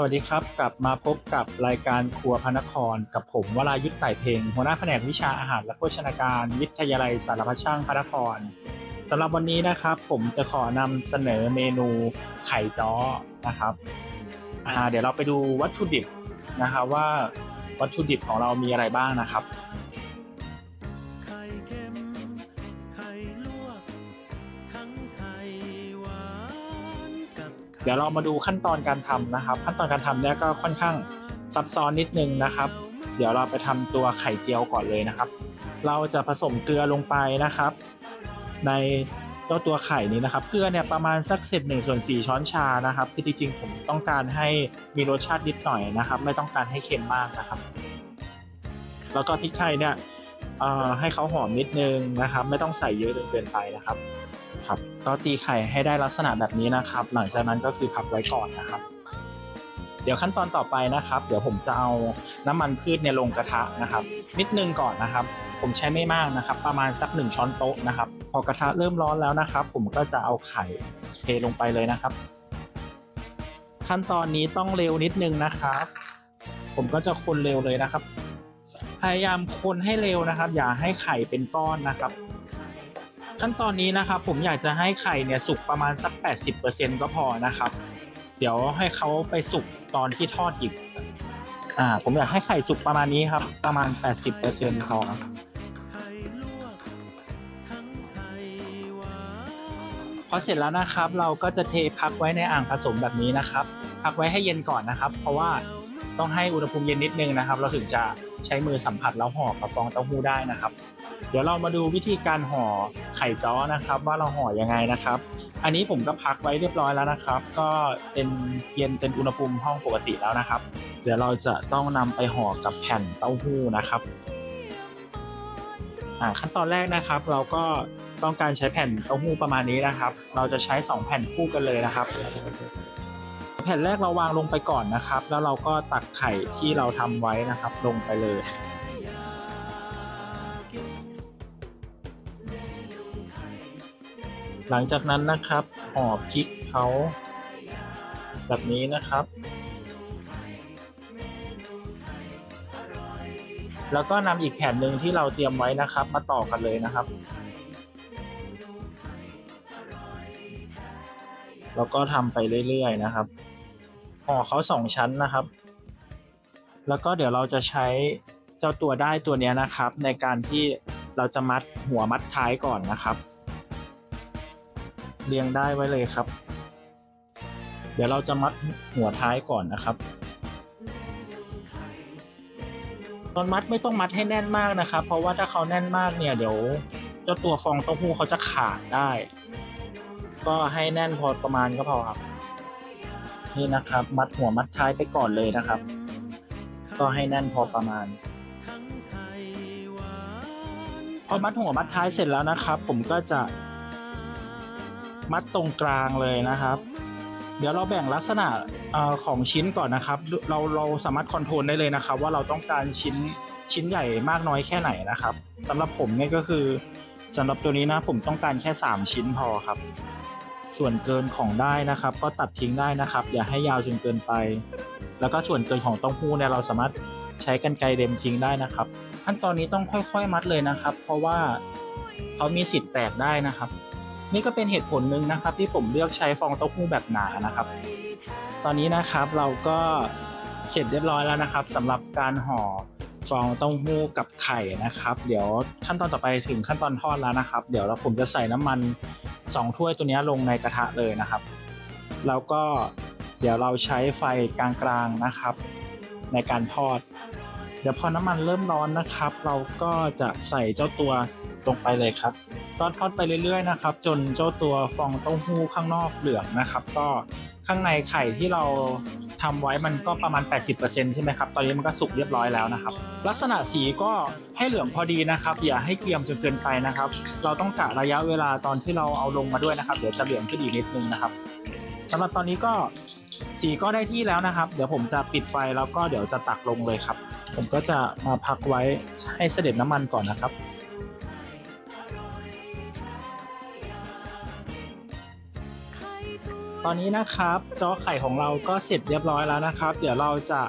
สวัสดีครับ กลับมาพบกับรายการครัวพระนคร กับผมวรายุทธไต่เพลงหัวหน้าแผนกวิชาอาหารและโภชนาการ วิทยาลัยสารพัดช่างพระนครสำหรับวันนี้นะครับ ผมจะขอนำเสนอเมนูไข่จ้อนะครับเดี๋ยวเราไปดูวัตถุดิบนะครับว่าวัตถุดิบของเรามีอะไรบ้างนะครับ ดี๋ยวเรามาดูขั้นตอนการทำนะครับ ขั้นตอนการทำเนี่ยก็ค่อนข้างซับซ้อนนิดนึงนะครับ เดี๋ยวเราไปทำตัวไข่เจียวก่อนเลยนะครับ เราจะผสมเกลือลงไปนะครับ ในเจ้าตัวไข่นี้นะครับ เกลือเนี่ยประมาณสักเศษหนึ่งส่วนสี่ช้อนชานะครับ คือจริงๆผมต้องการให้มีรสชาตินิดหน่อยนะครับ ไม่ต้องการให้เค็มมากนะครับ แล้วก็พริกไทยเนี่ยให้เขาหอมนิดนึงนะครับ ไม่ต้องใส่เยอะจนเกินไปนะครับครับ ก็ตีไข่ให้ได้ลักษณะแบบนี้นะครับ หลังจากนั้นก็คือพักไว้ก่อนนะครับ เดี๋ยวขั้นตอนต่อไปนะครับ เดี๋ยวผมจะเอาน้ำมันพืชเนี่ยลงกระทะนะครับ นิดนึงก่อนนะครับ ผมใช้ไม่มากนะครับ ประมาณสักหนึ่งช้อนโต๊ะนะครับ พอกระทะเริ่มร้อนแล้วนะครับ ผมก็จะเอาไข่เทลงไปเลยนะครับ ขั้นตอนนี้ต้องเร็วนิดนึงนะครับ ผมก็จะคนเร็วเลยนะครับ พยายามคนให้เร็วนะครับ อย่าให้ไข่เป็นก้อนนะครับ ขั้นตอนนี้นะครับผมอยากจะให้ไข่เนี่ยสุกประมาณสัก 80%ก็พอนะครับ เดี๋ยวให้เขาไปสุกตอนที่ทอดอีกอ่าผมอยากให้ไข่สุกประมาณนี้ครับ ประมาณ 80%พอพอเสร็จแล้วนะครับ เราก็จะเทพักไว้ในอ่างผสมแบบนี้นะครับ พักไว้ให้เย็นก่อนนะครับ เพราะว่า ต้องให้อุณหภูมิเย็นนิดนึงนะครับ เราถึงจะใช้มือสัมผัสแล้วห่อกับฟองเต้าหู้ได้นะครับ เดี๋ยวเรามาดูวิธีการห่อไข่จ้อนะครับ ว่าเราห่อยังไงนะครับ อันนี้ผมก็พักไว้เรียบร้อยแล้วนะครับ ก็เป็นเย็นเป็นอุณหภูมิห้องปกติแล้วนะครับ เดี๋ยวเราจะต้องนำไปห่อกับแผ่นเต้าหู้นะครับขั้นตอนแรกนะครับเราก็ต้องการใช้แผ่นเต้าหู้ประมาณนี้นะครับ เราจะใช้ 2 แผ่นคู่กันเลยนะครับ แผ่นแรกเราวางลงไปก่อนนะครับ แล้วเราก็ตักไข่ที่เราทำไว้นะครับ ลงไปเลยหลังจากนั้นนะครับห่อพริกเขาแบบนี้นะครับ แล้วก็นำอีกแผ่นหนึ่งที่เราเตรียมไว้นะครับ มาต่อกันเลยนะครับ แล้วก็ทำไปเรื่อยๆนะครับห่อเขาสองชั้นนะครับ แล้วก็เดี๋ยวเราจะใช้เจ้าตัวได้ตัวนี้นะครับ ในการที่เราจะมัดหัวมัดท้ายก่อนนะครับ เรียงได้ไว้เลยครับ เดี๋ยวเราจะมัดหัวท้ายก่อนนะครับตอนมัดไม่ต้องมัดให้แน่นมากนะครับ เพราะว่าถ้าเขาแน่นมากเนี่ยเดี๋ยวเจ้าตัวฟองเต้าหู้เขาจะขาดได้ ก็ให้แน่นพอประมาณก็พอครับ นี่นะครับ มัดหัวมัดท้ายไปก่อนเลยนะครับ ก็ให้แน่นพอประมาณพอมัดหัวมัดท้ายเสร็จแล้วนะครับ ผมก็จะมัดตรงกลางเลยนะครับ เดี๋ยวเราแบ่งลักษณะเอ่อของชิ้นก่อนนะครับ เราเราสามารถคอนโทรลได้เลยนะครับ ว่าเราต้องการชิ้นชิ้นใหญ่มากน้อยแค่ไหนนะครับสำหรับผมเนี่ยก็คือ สำหรับตัวนี้นะผมต้องการแค่ 3 ชิ้นพอครับ ส่วนเกินของได้นะครับ ก็ตัดทิ้งได้นะครับ อย่าให้ยาวจนเกินไป แล้วก็ส่วนเกินของเต้าหู้เนี่ยเราสามารถใช้กันไกรเด็มทิ้งได้นะครับ ขั้นตอนนี้ต้องค่อยๆมัดเลยนะครับ เพราะว่าเขามีสิทธิ์แตกได้นะครับ นี่ก็เป็นเหตุผลหนึ่งนะครับ ที่ผมเลือกใช้ฟองเต้าหู้แบบหนานะครับ ตอนนี้นะครับเราก็เสร็จเรียบร้อยแล้วนะครับสำหรับการห่อ ฟองเต้าหู้กับไข่นะครับ เดี๋ยวขั้นตอนต่อไปถึงขั้นตอนทอดแล้วนะครับ เดี๋ยวเราผมจะใส่น้ำมันสองถ้วยตัวนี้ลงในกระทะเลยนะครับ แล้วก็เดี๋ยวเราใช้ไฟกลางๆนะครับ ในการทอด เดี๋ยวพอน้ำมันเริ่มร้อนนะครับ เราก็จะใส่เจ้าตัวลงไปเลยครับ ก็ทอดไปเรื่อยๆนะครับ จนเจ้าตัวฟองเต้าหู้ข้างนอกเหลืองนะครับ ก็ข้างในไข่ที่เราทำไว้มันก็ประมาณ 80%ใช่ไหมครับ ตอนนี้มันก็สุกเรียบร้อยแล้วนะครับ ลักษณะสีก็ให้เหลืองพอดีนะครับ อย่าให้เกรียมจนเกินไปนะครับ เราต้องกะระยะเวลาตอนที่เราเอาลงมาด้วยนะครับ เดี๋ยวจะเหลืองขึ้นอีกนิดนึงนะครับสำหรับตอนนี้ก็สีก็ได้ที่แล้วนะครับ เดี๋ยวผมจะปิดไฟแล้วก็เดี๋ยวจะตักลงเลยครับ ผมก็จะมาพักไว้ให้เสด็จน้ำมันก่อนนะครับ ตอนนี้นะครับจอไข่ของเราก็เสร็จเรียบร้อยแล้วนะครับ เดี๋ยวเราจะ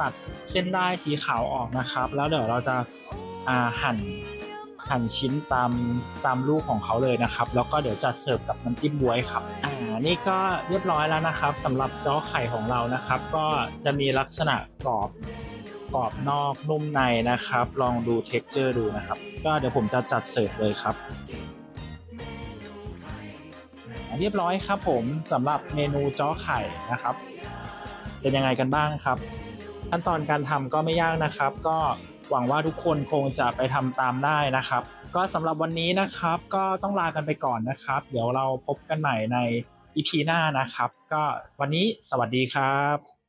ตัดเส้นได้สีขาวออกนะครับ แล้วเดี๋ยวเราจะาหั่นหั่นชิ้นตามตามรูปของเขาเลยนะครับ แล้วก็เดี๋ยวจะเสิร์ฟกับน้ำจิ้มบวยครับอ่านี่ก็เรียบร้อยแล้วนะครับสำหรับจอไข่ของเรานะครับ ก็จะมีลักษณะกรอบกรอบนอกนุ่มในนะครับ ลองดูเท็กเจอร์ดูนะครับ ก็เดี๋ยวผมจะจัดเสิร์ฟเลยครับ เรียบร้อยครับผมสำหรับเมนูจ้อไข่นะครับ เป็นยังไงกันบ้างครับ ขั้นตอนการทำก็ไม่ยากนะครับ ก็หวังว่าทุกคนคงจะไปทำตามได้นะครับ ก็สำหรับวันนี้นะครับ ก็ต้องลากันไปก่อนนะครับ เดี๋ยวเราพบกันใหม่ในอีพีหน้านะครับ ก็วันนี้สวัสดีครับ